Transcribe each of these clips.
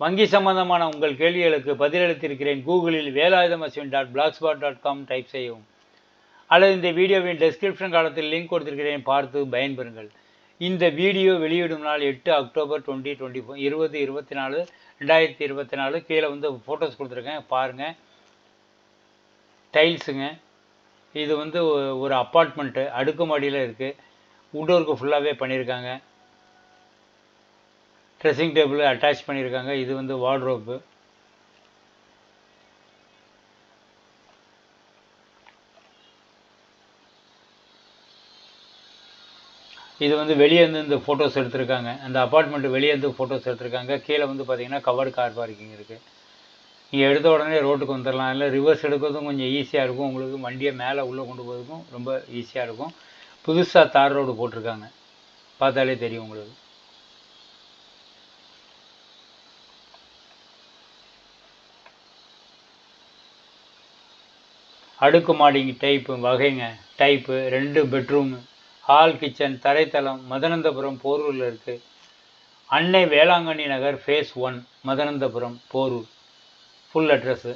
வங்கி சம்பந்தமான உங்கள் கேள்விகளுக்கு பதிலளித்திருக்கிறேன். கூகுளில் Velayudham Ashwin dot blogspot dot com type செய்யவும். அல்லது இந்த வீடியோவின் டெஸ்கிரிப்ஷன் காலத்தில் லிங்க் கொடுத்திருக்கிறேன். பார்த்து பயன்பெறுங்கள். இந்த வீடியோ வெளியிடும் நாள் எட்டு அக்டோபர் டுவெண்ட்டி டுவெண்ட்டி ஃபோர் இருபது இருபத்தி நாலு ரெண்டாயிரத்தி இருபத்தி நாலு. கீழே வந்து ஃபோட்டோஸ் கொடுத்துருக்கேன். பாருங்கள் டைல்ஸுங்க இது வந்து ஒரு அப்பார்ட்மெண்ட்டு அடுக்குமாடியில் இருக்குது உட்டோருக்கு ஃபுல்லாகவே பண்ணியிருக்காங்க. ட்ரெஸ்ஸிங் டேபிள் அட்டாச் பண்ணியிருக்காங்க. இது வந்து வார்ட்ரோப்பு இது வந்து வெளியே இருந்து இந்த ஃபோட்டோஸ் எடுத்திருக்காங்க. அந்த அப்பார்ட்மெண்ட் வெளியே இருந்து ஃபோட்டோஸ் எடுத்திருக்காங்க. கீழே வந்து பார்த்தீங்கன்னா கவர்டு கார் பார்க்கிங் இருக்குது நீங்கள் எடுத்த உடனே ரோட்டுக்கு வந்துடலாம் இல்லை ரிவர்ஸ் எடுக்கிறதும் கொஞ்சம் ஈஸியாக இருக்கும். உங்களுக்கு வண்டியை மேலே உள்ளே கொண்டு போகிறதுக்கும் ரொம்ப ஈஸியாக இருக்கும். புதுசாக தார் ரோடு போட்டிருக்காங்க. பார்த்தாலே தெரியும் உங்களுக்கு. அடுக்குமாடி டைப்பு வகைங்க. டைப்பு ரெண்டு பெட்ரூமு ஹால் கிச்சன் தரைத்தளம் மதனந்தபுரம் போரூரில் இருக்குது Annai Velankanni Nagar phase one Madanandapuram Porur. Full address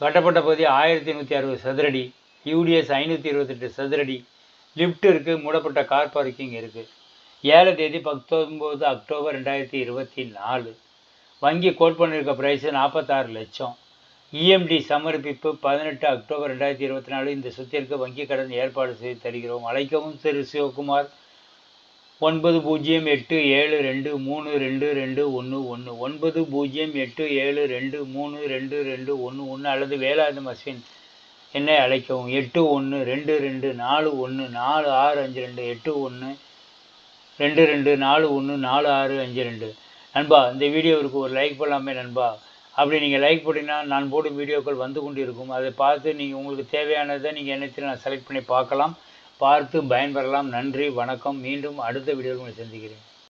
கட்டப்பட்ட பகுதி ஆயிரத்தி நூற்றி அறுபது சதுரடி. யூடிஎஸ் ஐநூற்றி இருபத்தெட்டு சதுரடி. லிஃப்ட் இருக்குது மூடப்பட்ட கார் பார்க்கிங் இருக்குது ஏழு தேதி பத்தொம்போது அக்டோபர் ரெண்டாயிரத்தி இருபத்தி நாலு. வங்கி கோட் பண்ணியிருக்க ப்ரைஸு நாற்பத்தாறு லட்சம். இஎம்டி சமர்ப்பிப்பு பதினெட்டு அக்டோபர் ரெண்டாயிரத்தி இருபத்தி நாலு. இந்த சொத்திற்கு வங்கிக் கடன் ஏற்பாடு செய்து தருகிறோம். அழைக்கவும் திரு. சிவகுமார். ஒன்பது பூஜ்ஜியம் எட்டு ஏழு ரெண்டு மூணு ரெண்டு ரெண்டு ஒன்று ஒன்று. ஒன்பது பூஜ்ஜியம் எட்டு ஏழு ரெண்டு மூணு ரெண்டு ரெண்டு ஒன்று ஒன்று அல்லது வேலாயுதம் மசின் என்னை அழைக்கவும். எட்டு ஒன்று ரெண்டு ரெண்டு நாலு ஒன்று நாலு ஆறு அஞ்சு ரெண்டு. எட்டு ஒன்று ரெண்டு ரெண்டு நாலு ஒன்று நாலு ஆறு அஞ்சு ரெண்டு. நண்பா இந்த வீடியோவிற்கு ஒரு லைக் பண்ணலாமே நண்பா. அப்படி நீங்கள் லைக் போட்டிங்கன்னா நான் போடும் வீடியோக்கள் வந்து கொண்டு இருக்கும் அதை பார்த்து நீங்கள் உங்களுக்கு தேவையானதை நீங்கள் என்னத்தில் நான் செலக்ட் பண்ணி பார்க்கலாம். பார்த்து பயன்பெறலாம். நன்றி வணக்கம். மீண்டும் அடுத்த வீடியோவில் உங்களை சந்திக்கிறேன்.